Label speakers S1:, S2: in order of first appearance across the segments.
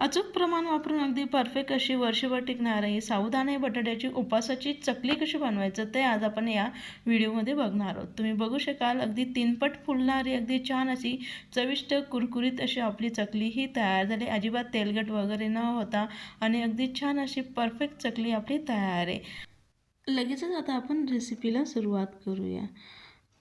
S1: अचूक प्रमाण वापरून अगदी परफेक्ट अशी वर्षभर टिकणारी साबुदाणे बटाट्याची उपासाची चकली कशी बनवायचं ते आज आपण या व्हिडिओमध्ये बघणार आहोत. तुम्ही बघू शकाल अगदी तीनपट फुलणारी अगदी छान अशी चविष्ट कुरकुरीत अशी आपली चकली ही तयार झाली. अजिबात तेलकट वगैरे न होता आणि अगदी छान अशी परफेक्ट चकली आपली तयार आहे. लगेचच आता आपण रेसिपीला सुरुवात करूया.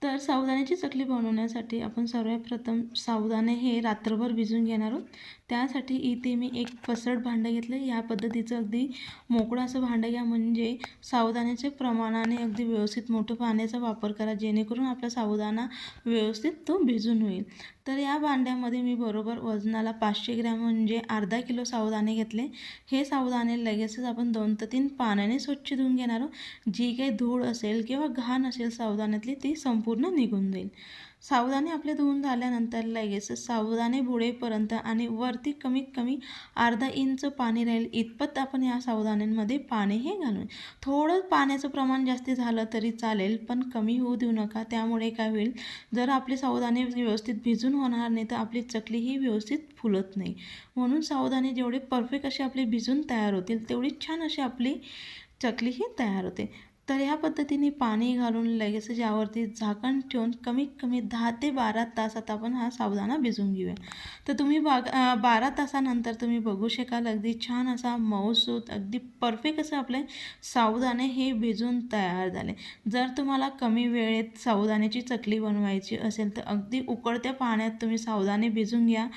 S1: तर सावदाण्याची चकली बनवण्यासाठी आपण सर्वप्रथम साबुदाणे हे रात्रभर भिजून घेणार आहोत. त्यासाठी इथे मी एक पसरट भांडं घेतलं या पद्धतीचं अगदी मोकळं असं भांडं घ्या म्हणजे सावदाण्याच्या प्रमाणाने अगदी व्यवस्थित मोठं पाण्याचा वापर करा जेणेकरून आपला सावदाणा व्यवस्थित तो भिजून होईल. तर या भांड्यामध्ये मी बरोबर वजनाला पाचशे ग्रॅम म्हणजे अर्धा किलो सावदाणे घेतले. हे साबुदाणे लगेचच आपण दोन ते तीन पाण्याने स्वच्छ धुवून घेणार आहोत. जी काही धूळ असेल किंवा घाण असेल सावदाण्यातली ती संपूर्ण निघून जाईल. सावधाने आपले धुवून झाल्यानंतर लगेच सावधाने बुडेपर्यंत आणि वरती कमीत कमी अर्धा इंच पाणी राहील. इतपत आपण या सावधान्यांमध्ये पाणी हे घालून. थोडं पाण्याचं प्रमाण जास्ती झालं तरी चालेल पण कमी होऊ देऊ नका. त्यामुळे काय होईल जर आपले सावधाने व्यवस्थित भिजून होणार नाही तर आपली चकली ही व्यवस्थित फुलत नाही. म्हणून सावधाने जेवढे परफेक्ट असे आपले भिजून तयार होतील तेवढी छान अशी आपली चकली ही तयार होते. तर ह्या पद्धतीने पाणी घालून लगेच यावरती झाकण ठेवून कमीत कमी दहा ते बारा तासात आपण हा साबुदाणा भिजवून घेऊया. तर तुम्ही बाग बारा तासानंतर तुम्ही बघू शकाल अगदी छान असा मऊसूत अगदी परफेक्ट असं आपले साबुदाणे हे भिजून तयार झाले. जर तुम्हाला कमी वेळेत साबुदाण्याची चकली बनवायची असेल तर अगदी उकळत्या पाण्यात तुम्ही साबुदाणे भिजून घ्या.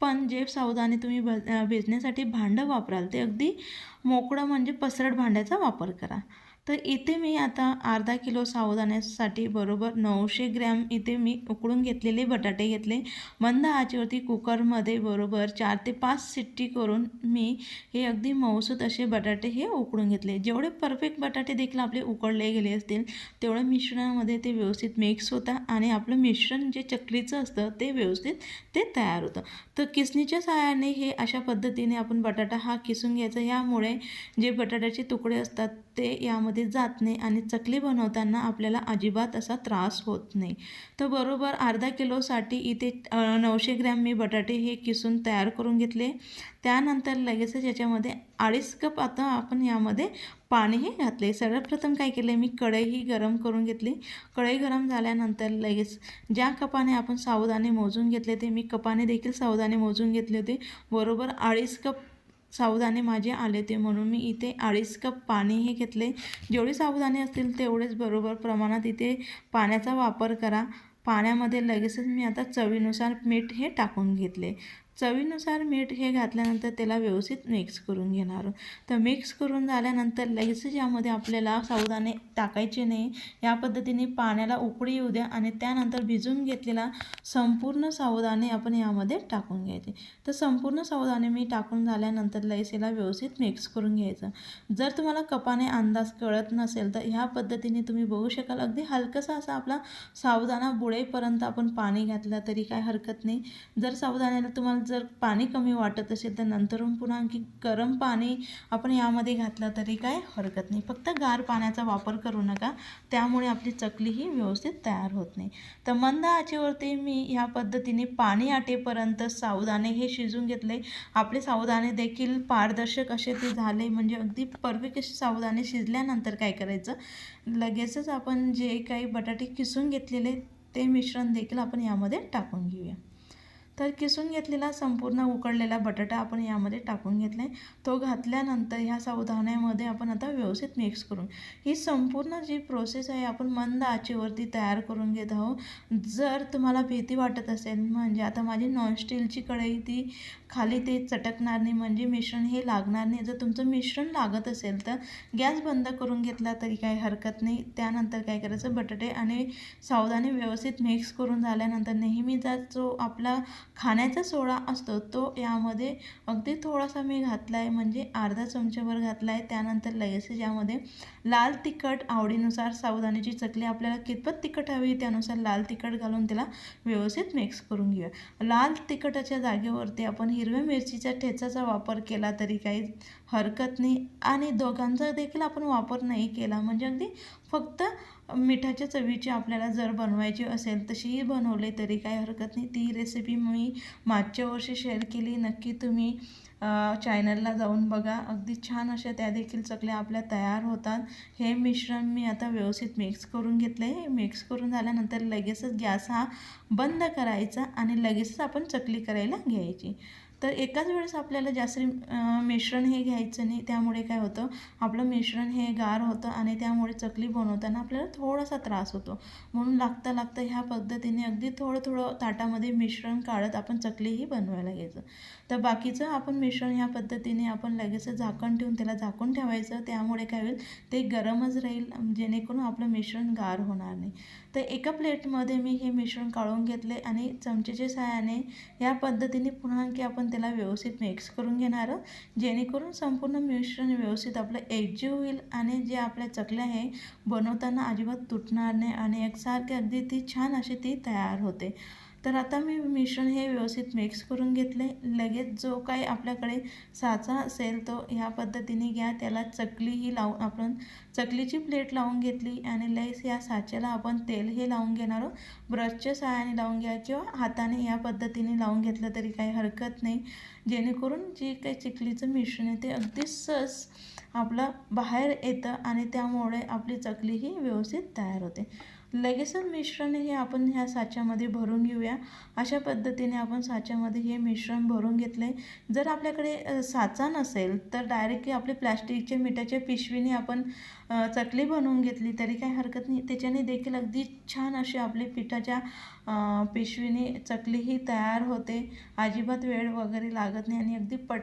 S1: पण जे सावधाने तुम्ही भ भिजण्यासाठी भांडं वापराल ते अगदी मोकळं म्हणजे पसरट भांड्याचा वापर करा. तर इथे मी आता अर्धा किलो सावधाण्यासाठी बरोबर नऊशे ग्रॅम इथे मी उकळून घेतलेले बटाटे घेतले. मंद आचेवरती कुकरमध्ये बरोबर चार ते पाच सिट्टी करून मी हे अगदी मऊसूत असे बटाटे हे उकळून घेतले. जेवढे परफेक्ट बटाटे देखील आपले उकळले गेले असतील तेवढं मिश्रणामध्ये ते व्यवस्थित मिक्स होतं आणि आपलं मिश्रण जे चकलीचं असतं ते व्यवस्थित ते तयार होतं. तर किसणीच्या सहाय्याने हे अशा पद्धतीने आपण बटाटा हा किसून घ्यायचा. यामुळे जे बटाट्याचे तुकडे असतात ते यामध्ये जात नाही आणि चकली बनवताना आपल्याला अजिबात असा त्रास होत नाही. तर बरोबर अर्धा किलोसाठी इथे नऊशे ग्रॅम मी बटाटे हे किसून तयार करून घेतले. त्यानंतर लगेचच याच्यामध्ये अडीच कप आता आपण यामध्ये पाणीही घातले. सर्वप्रथम काय केले? मी कढईही गरम करून घेतली. कढई गरम झाल्यानंतर लगेच ज्या कपाने आपण सावधाने मोजून घेतले ते मी कपाने देखील सावधाने मोजून घेतले होते. बरोबर अडीच कप सावधाने माझे आले होते म्हणून मी इथे अडीच कप पाणी हे घेतले. जेवढे साबुदाणे असतील तेवढेच बरोबर प्रमाणात इथे पाण्याचा वापर करा. पाण्यामध्ये लगेचच मी आता चवीनुसार मीठ हे टाकून घेतले. चवीनुसार मीठ हे घातल्यानंतर त्याला व्यवस्थित मिक्स करून घेणार. तर मिक्स करून झाल्यानंतर लगेच यामध्ये आपल्याला सावधाने टाकायचे नाही. या पद्धतीने पाण्याला उकळी येऊ द्या आणि त्यानंतर भिजून घेतलेला संपूर्ण सावधाने आपण यामध्ये टाकून घ्यायचे. तर संपूर्ण सावधाने मी टाकून झाल्यानंतर लगेच याला व्यवस्थित मिक्स करून घ्यायचं. जर तुम्हाला कपाने अंदाज कळत नसेल तर ह्या पद्धतीने तुम्ही बघू शकाल. अगदी हलकंसा असा आपला सावधाना बुडेपर्यंत आपण पाणी घातलं तरी काय हरकत नाही. जर सावधानाला तुम्हाला जर पाणी कमी वाटत असेल तर नंतरून पुन्हा आणखी गरम पाणी आपण यामध्ये घातलं तरी काय हरकत नाही. फक्त गार पाण्याचा वापर करू नका. त्यामुळे आपली चकली ही व्यवस्थित तयार होत नाही. तर मंद आचेवरती मी ह्या पद्धतीने पाणी आटेपर्यंत सावधाने हे शिजून घेतले. आपले सावधाने देखील पारदर्शक असे ते झाले. म्हणजे अगदी परफेक्ट असे सावधाने शिजल्यानंतर काय करायचं? लगेचच आपण जे काही बटाटे किसून घेतलेले ते मिश्रण देखील आपण यामध्ये टाकून घेऊया. तर किसून घेतलेला संपूर्ण उकडलेला बटाटा आपण यामध्ये टाकून घेतला आहे तो घातल्यानंतर ह्या सावधान्यामध्ये आपण आता व्यवस्थित मिक्स करून. ही संपूर्ण जी प्रोसेस आहे आपण मंद आचेवरती तयार करून घेत आहोत. जर तुम्हाला भीती वाटत असेल म्हणजे आता माझी नॉनस्टीलची कढई ती खाली ते चटकणार नाही म्हणजे मिश्रण हे लागणार नाही जर तुमचं मिश्रण लागत असेल तर गॅस बंद करून घेतला तरी काही हरकत नाही. त्यानंतर काय करायचं? बटाटे आणि सावधाने व्यवस्थित मिक्स करून झाल्यानंतर नेहमीचा जो आपला खाण्याचा सोडा असतो तो यामध्ये अगदी थोडासा मी घातला आहे म्हणजे अर्धा चमच्यावर घातला आहे त्यानंतर लगेच यामध्ये लाल तिखट आवडीनुसार सावधानीची चकली आपल्याला कितपत तिखट हवी त्यानुसार लाल तिखट घालून त्याला व्यवस्थित मिक्स करून घेऊया. लाल तिखटाच्या जागेवरती आपण हिरव्या मिरचीच्या ठेचाचा वापर केला तरी काही हरकत नाही आणि दोघांचा देखील आपण वापर नाही केला. म्हणजे अगदी फक्त मिठाच्या चवीची आपल्याला जर बनवायची असेल तशीही बनवली तरी काही हरकत नाही. ती रेसिपी मी मागच्या वर्षी शेअर केली. नक्की तुम्ही चॅनलला जाऊन बघा. अगदी छान अशा त्या देखील चकल्या आपल्या तयार होतात. हे मिश्रण मी आता व्यवस्थित मिक्स करून घेतलं. आहे मिक्स करून झाल्यानंतर लगेचच गॅस हा बंद करायचा आणि लगेचच आपण चकली करायला घ्यायची. तर एकाच वेळेस आपल्याला जास्त मिश्रण हे घ्यायचं नाही त्यामुळे काय होतं आपलं मिश्रण हे गार होतं आणि त्यामुळे चकली बनवताना आपल्याला थोडासा त्रास होतो. म्हणून लागता लागता ह्या पद्धतीने अगदी थोडं थोडं ताटामध्ये मिश्रण काढत आपण चकलीही बनवायला घ्यायचं. तर बाकीचं आपण मिश्रण ह्या पद्धतीने आपण लगेच झाकण ठेवून त्याला झाकून ठेवायचं. त्यामुळे काय होईल ते गरमच राहील जेणेकरून आपलं मिश्रण गार होणार नाही. तर एका प्लेटमध्ये मी हे मिश्रण काढून घेतले आणि चमचेच्या सहाय्याने या पद्धतीने पुन्हा आणखी आपण त्याला व्यवस्थित मिक्स करून घेणार जेणेकरून संपूर्ण मिश्रण व्यवस्थित आपलं एकजीव होईल आणि जे आपल्या चकल्या हे बनवताना अजिबात तुटणार नाही आणि एकसारखे अगदी ती छान अशी ती तयार होते. तर आता मी मिश्रण हे व्यवस्थित मिक्स करून घेतले. लगेच जो काही आपल्याकडे साचा असेल तो ह्या पद्धतीने घ्या. त्याला चकलीही लावून आपण चकलीची प्लेट लावून घेतली आणि लेस या साच्याला आपण तेल हे लावून घेणार आहोत. ब्रशच्या सहाय्याने लावून घ्या किंवा हाताने या पद्धतीने लावून घेतलं तरी काही हरकत नाही. जेणेकरून जे काही चिखलीचं मिश्रण आहे ते अगदी सहज आपलं बाहेर येतं आणि त्यामुळे आपली चकली ही व्यवस्थित तयार होते. लगेचच मिश्रण हे आपण ह्या साच्यामध्ये भरून घेऊया. अशा पद्धतीने आपण साच्यामध्ये हे मिश्रण भरून घेतलं. आहे जर आपल्याकडे साचा नसेल तर डायरेक्टली आपले प्लॅस्टिकच्या मिठाच्या पिशवीने आपण चकली बनवून घेतली तरी काही हरकत नाही. त्याच्याने देखील अगदी छान अशी आपली पिठाच्या पिशवीने चकलीही तयार होते. अजिबात वेळ वगैरे लागत नाही आणि अगदी पट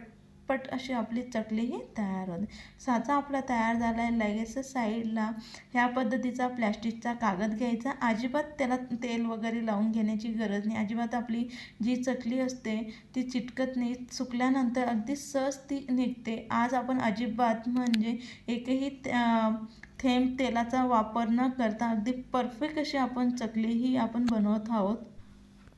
S1: पट अशी आपली चकलीही तयार होते. साचा आपला तयार झाला आहे लगेचच साईडला ह्या पद्धतीचा प्लॅस्टिकचा कागद घ्यायचा. अजिबात त्याला तेल वगैरे लावून घेण्याची गरज नाही. अजिबात आपली जी चकली असते ती चिटकत नाही. सुकल्यानंतर अगदी सहज ती निघते. आज आपण अजिबात म्हणजे एकही थेंब तेलाचा वापर न करता अगदी परफेक्ट अशी आपण चकलीही आपण बनवत आहोत.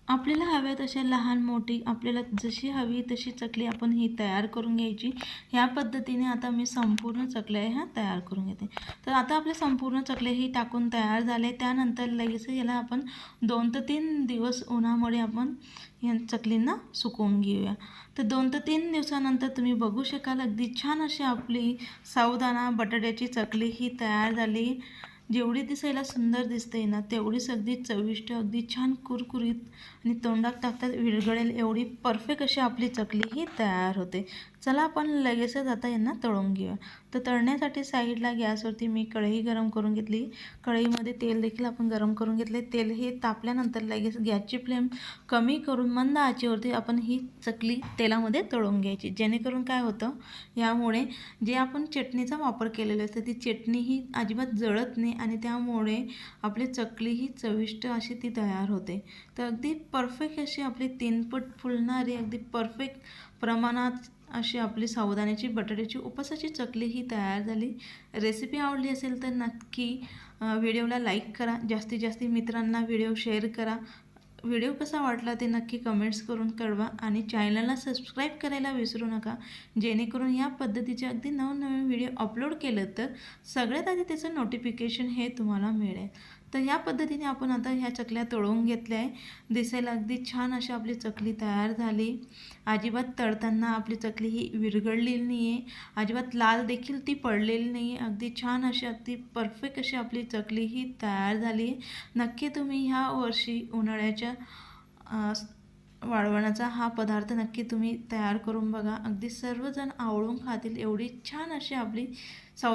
S1: आपल्याला हव्या तशा लहान मोठी आपल्याला जशी हवी तशी चकली आपण ही तयार करून घ्यायची. ह्या पद्धतीने आता मी संपूर्ण चकल्या ह्या तयार करून घेते. तर आता आपले संपूर्ण चकले ही टाकून तयार झाले त्यानंतर लगेच याला आपण दोन ते तीन दिवस उन्हामुळे आपण या चकलींना सुकवून घेऊया. तर दोन ते तीन दिवसानंतर तुम्ही बघू शकाल अगदी छान अशी आपली सावदाणा बटाट्याची चकली ही तयार झाली. जेवढी दिसायला सुंदर दिसते ना तेवढीच अगदी चविष्ट अगदी छान कुरकुरीत आणि तोंडात टाकतात विरघळेल एवढी परफेक्ट अशी आपली चकली ही तयार होते. चला आपण लगेचच आता यांना तळून घेऊया. तर तळण्यासाठी साईडला गॅसवरती मी कढई गरम करून घेतली. कढईमध्ये तेल देखील आपण गरम करून घेतले. तेल हे तापल्यानंतर लगेच गॅसची फ्लेम कमी करून मंद आचेवरती आपण ही चकली तेलामध्ये तळून घ्यायची. जेणेकरून काय होतं? यामुळे जे आपण चटणीचा वापर केलेला असतं ती चटणी ही अजिबात जळत नाही आणि त्यामुळे आपली चकली ही चविष्ट अशी ती तयार होते. तर अगदी परफेक्ट अशी आपली तीनपट फुलणारी अगदी परफेक्ट प्रमाणात अशी आपली सावधानाची बटाट्याची उपासाची चकली ही तयार झाली. रेसिपी आवडली असेल तर नक्की व्हिडिओला लाईक करा. जास्तीत जास्त मित्रांना व्हिडिओ शेअर करा. व्हिडिओ कसा वाटला ते नक्की कमेंट्स करून कळवा आणि चॅनलला सबस्क्राईब करायला विसरू नका. जेणेकरून या पद्धतीचे अगदी नवनवीन व्हिडिओ अपलोड केलं तर सगळ्यात आधी त्याचं नोटिफिकेशन हे तुम्हाला मिळेल. तर या पद्धतीने आपण आता ह्या चकल्या तळवून घेतल्या आहे. दिसायला अगदी छान अशी आपली चकली तयार झाली. अजिबात तळताना आपली चकली ही विरघळलेली नाही आहे अजिबात लाल देखील ती पडलेली नाही आहे अगदी छान अशी अगदी परफेक्ट अशी आपली चकली ही तयार झाली आहे. नक्की तुम्ही ह्या वर्षी उन्हाळ्याच्या वाळवणाचा हा पदार्थ नक्की तुम्ही तयार करून बघा. अगदी सर्वजण आवळून खातील. एवढी छान अशी आपली